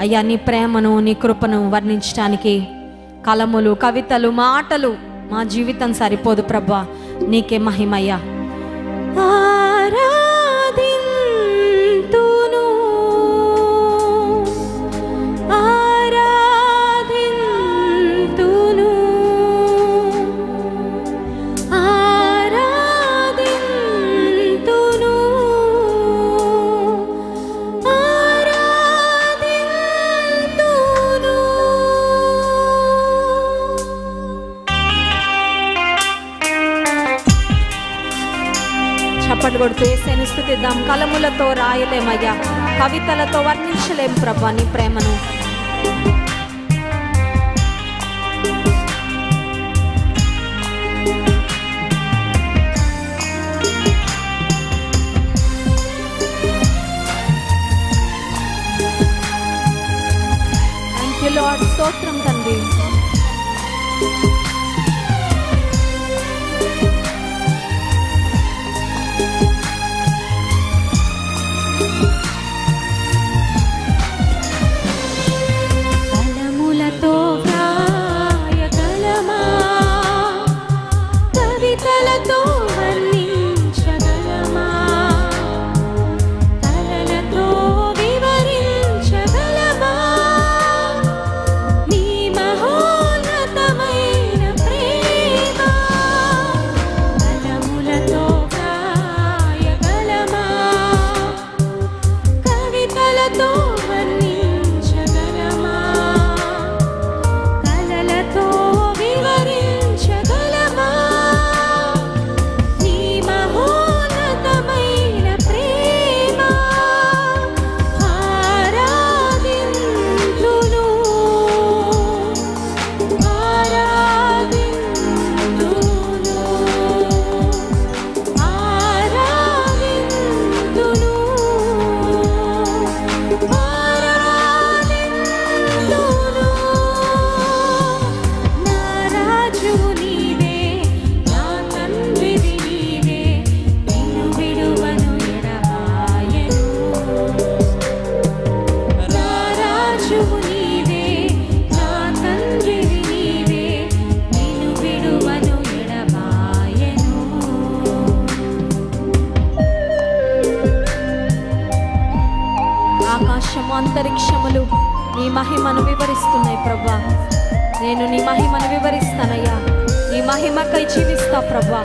అయ్యా నీ ప్రేమను నీ కృపను వర్ణించడానికి కలములు కవితలు మాటలు మా జీవితం సరిపోదు ప్రభా. నీకే మహిమయ్యా. స్థుతిద్దాం కలములతో రాయలేమయ్యా. కవితలతో వర్ణించలేం ప్రభా నీ ప్రేమను. మహిమకై జీవిస్తా ప్రభా.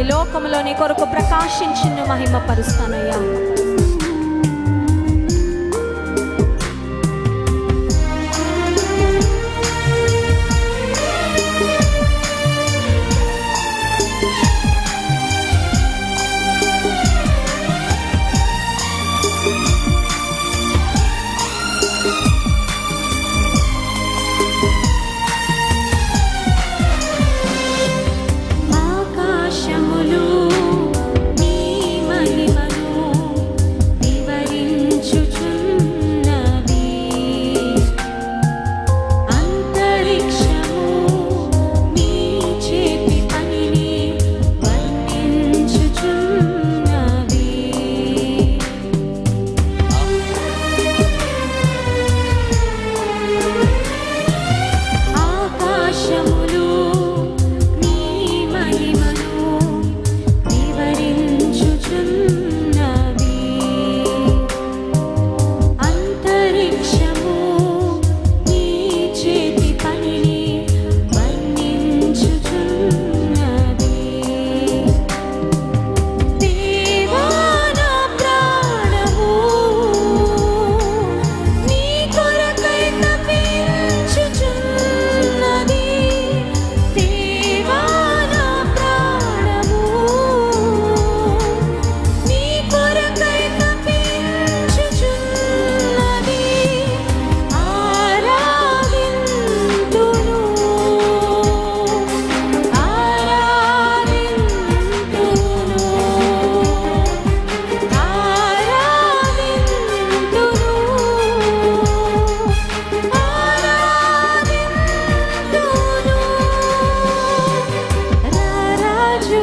ఈ లోకంలో నీ కొరకు ప్రకాశించిన మహిమ పరుస్తానయ్యా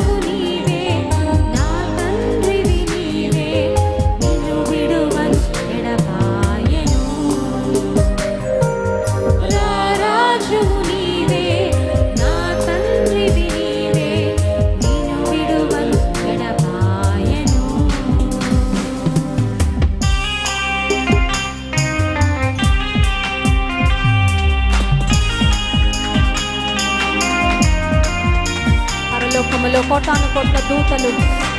should నీలో కోటాను కోట్ల దూతలు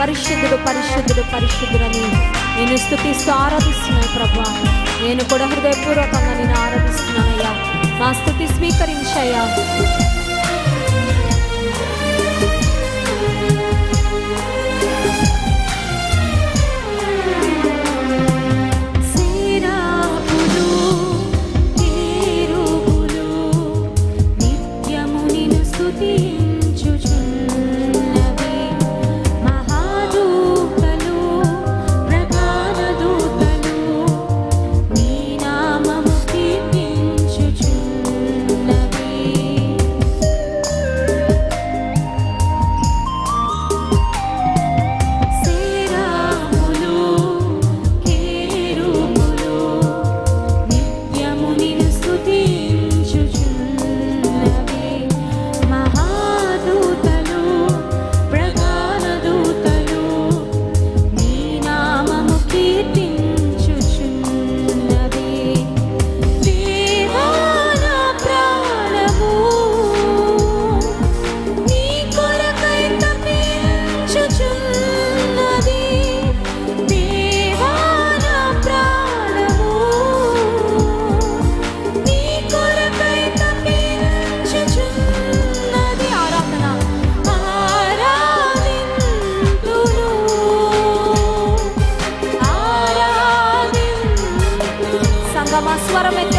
పరిశుద్ధుడు పరిశుద్ధుడు పరిశుద్ధుడని నేను స్థుతిస్తూ ఆరాధిస్తున్నాను ప్రభా. నేను కూడా హృదయపూర్వకంగా నేను ఆరాధిస్తున్నానయ్యా. మా స్థుతి స్వీకరించయ్యా. సంగమ స్వరం ఎత్తి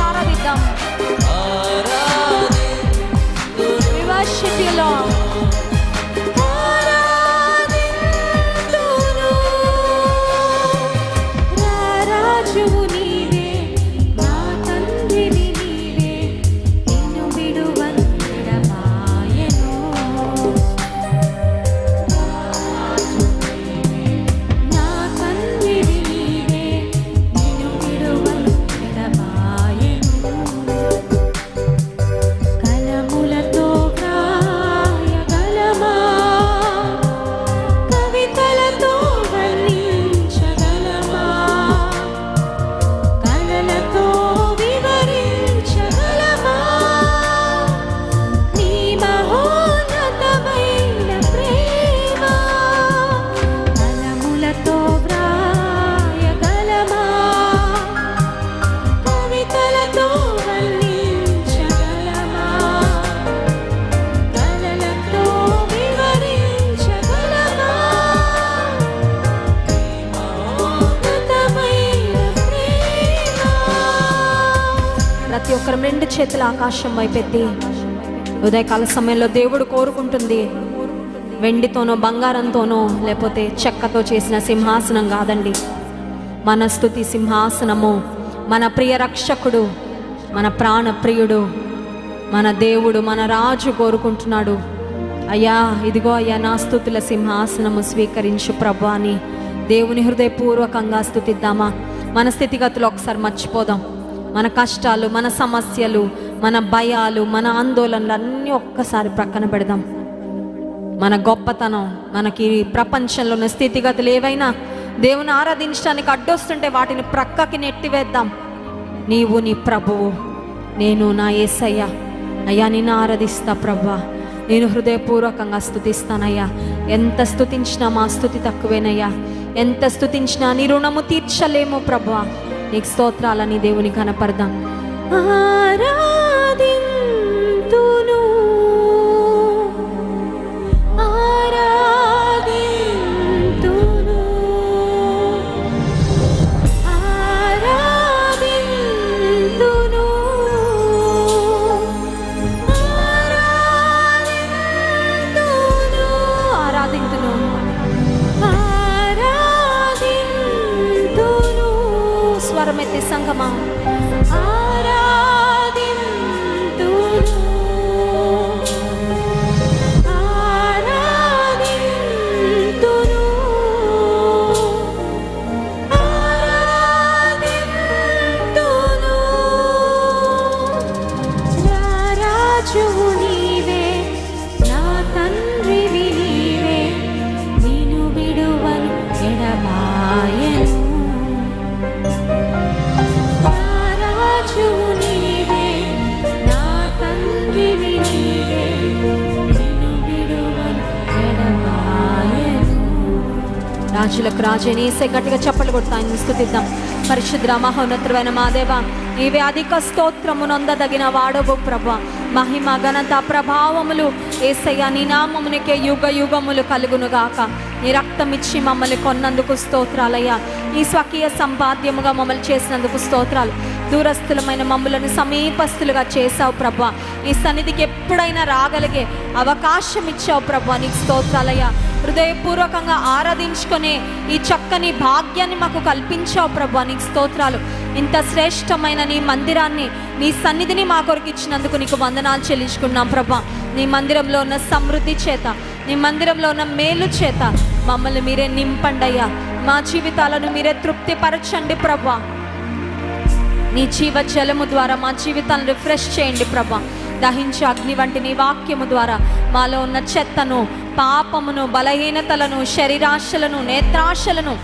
ప్రతి రెండు చేతుల ఆకాశం వైపెత్తి. ఉదయకాల సమయంలో దేవుడు కోరుకుంటుంది. వెండితోనో బంగారంతోనో లేకపోతే చెక్కతో చేసిన సింహాసనం కాదండి. మన స్థుతి సింహాసనము. మన ప్రియ రక్షకుడు మన ప్రాణ ప్రియుడు మన దేవుడు మన రాజు కోరుకుంటున్నాడు. అయ్యా ఇదిగో అయ్యా నా స్థుతుల సింహాసనము స్వీకరించు ప్రభు అని దేవుని హృదయపూర్వకంగా స్థుతిద్దామా? మన స్థితిగతులు ఒకసారి మర్చిపోదాం. మన కష్టాలు మన సమస్యలు మన భయాలు మన ఆందోళనలు అన్నీ ఒక్కసారి ప్రక్కన పెడదాం. మన గొప్పతనం మనకి ప్రపంచంలో ఉన్న స్థితిగతులు ఏవైనా దేవుని ఆరాధించడానికి అడ్డొస్తుంటే వాటిని ప్రక్కకి నెట్టివేద్దాం. నీవు నీ ప్రభువు నేను నా ఏసయ్య. అయ్యా నిన్ను ఆరాధిస్తా ప్రభా నేను హృదయపూర్వకంగా స్థుతిస్తానయ్యా ఎంత స్థుతించినా మా స్థుతి తక్కువేనయ్యా. ఎంత స్థుతించినా నీ రుణము తీర్చలేము ప్రభా నీకు స్తోత్రాలని దేవుని కనపడదాం. ఆరా あら రాజులకు రాజైన ఏసే గట్టిగా చప్పలు కొడతా స్థుతిద్దాం. పరిశుద్ర మహోన్నతుడైన మాదేవ ఈ నీవే అధిక స్తోత్రము నొందదగిన వాడవు ప్రభ మహిమ ఘనత ప్రభావములు ఏసయ్య నీ నామమునికే యుగ యుగములు కలుగునుగాక నీ రక్తం ఇచ్చి మమ్మల్ని కొన్నందుకు స్తోత్రాలయ్యా. ఈ స్వకీయ సంపాద్యముగా మమ్మల్ని చేసినందుకు స్తోత్రాలు. దూరస్థులమైన మమ్మలను సమీపస్తులుగా చేశావు ప్రభా ఈ సన్నిధికి ఎప్పుడైనా రాగలిగే అవకాశం ఇచ్చావు ప్రభా నీకు స్తోత్రాలయ్యా. హృదయపూర్వకంగా ఆరాధించుకునే ఈ చక్కని భాగ్యాన్ని మాకు కల్పించావు ప్రభా. నీకు స్తోత్రాలు. ఇంత శ్రేష్టమైన నీ మందిరాన్ని నీ సన్నిధిని మా కొరకు ఇచ్చినందుకు నీకు వందనాలు చెల్లించుకున్నాం ప్రభా. నీ మందిరంలో ఉన్న సమృద్ధి చేత నీ మందిరంలో ఉన్న మేలు చేత మమ్మల్ని మీరే నింపండయ్యా. మా జీవితాలను మీరే తృప్తిపరచండి ప్రభా. నీ జీవ జలము ద్వారా మా జీవితాలను రిఫ్రెష్ చేయండి ప్రభా. దహించే అగ్ని వంటి నీ వాక్యము ద్వారా మాలో ఉన్న చెత్తను పాపమును బలహీనతలను శరీరాశలను నేత్రాశలను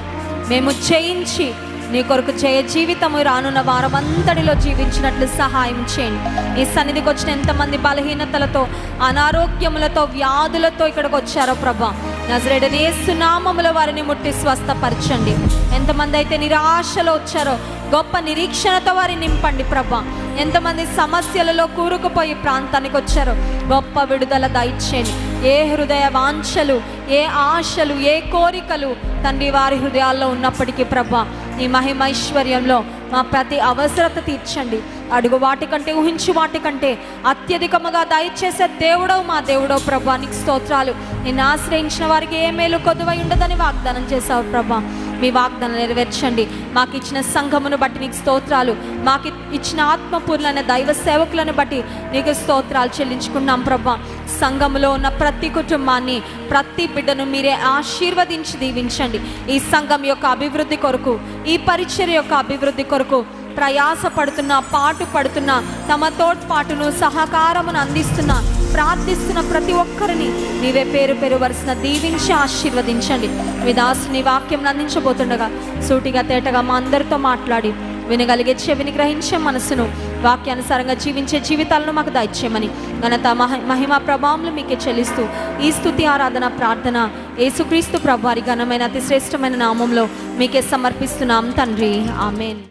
మేము చేయించి నీ కొరకు చేయ జీవితము రానున్న వారం అంతటిలో జీవించినట్లు సహాయం చేయండి. ఈ సన్నిధికి వచ్చిన ఎంతమంది బలహీనతలతో అనారోగ్యములతో వ్యాధులతో ఇక్కడికి వచ్చారో ప్రభా నజరేడని సునామముల వారిని ముట్టి స్వస్థపరచండి. ఎంతమంది అయితే నిరాశలో వచ్చారో గొప్ప నిరీక్షణతో వారిని నింపండి ప్రభా. ఎంతమంది సమస్యలలో కూరుకుపోయి ప్రాంతానికి వచ్చారో గొప్ప విడుదల దయచేయండి. ఏ హృదయ వాంఛలు ఏ ఆశలు ఏ కోరికలు తండ్రి వారి హృదయాల్లో ఉన్నప్పటికీ ప్రభా ఈ మహిమైశ్వర్యంలో మా ప్రతి అవసరత తీర్చండి. అడుగు వాటికంటే ఊహించు వాటికంటే అత్యధికముగా దయచేసే దేవుడవు మా దేవుడవు ప్రభా. నీకు స్తోత్రాలు. నిన్ను ఆశ్రయించిన వారికి ఏ మేలు కొద్దువై ఉండదని వాగ్దానం చేశావు ప్రభా. మీ వాగ్దానం నెరవేర్చండి. మాకు ఇచ్చిన సంఘమును బట్టి నీకు స్తోత్రాలు. మాకు ఇచ్చిన ఆత్మపూర్లైన దైవ సేవకులను బట్టి నీకు స్తోత్రాలు చెల్లించుకున్నాం ప్రభా. సంఘములో ఉన్న ప్రతి కుటుంబాన్ని ప్రతి బిడ్డను మీరే ఆశీర్వదించి దీవించండి. ఈ సంఘం యొక్క అభివృద్ధి కొరకు ఈ పరిచర్ యొక్క అభివృద్ధి కొరకు ప్రయాస పడుతున్న పాటు పడుతున్న తమ తోడ్పాటును సహకారమును అందిస్తున్న ప్రార్థిస్తున్న ప్రతి ఒక్కరిని నీవే పేరు పేరు వరుసన దీవించి ఆశీర్వదించండి. మీ దాసుని వాక్యం అందించబోతుండగా సూటిగా తేటగా మా అందరితో మాట్లాడి వినగలిగే చెవిని గ్రహించే మనసును వాక్యానుసారంగా జీవించే జీవితాలను మాకు దయచేయమని ఘనత మహ మహిమ ప్రభావములు మీకే చెల్లిస్తూ ఈ స్థుతి ఆరాధన ప్రార్థన యేసుక్రీస్తు ప్రభు వారి ఘనమైన అతి శ్రేష్టమైన నామంలో మీకే సమర్పిస్తున్నాం తండ్రి. ఆమెన్.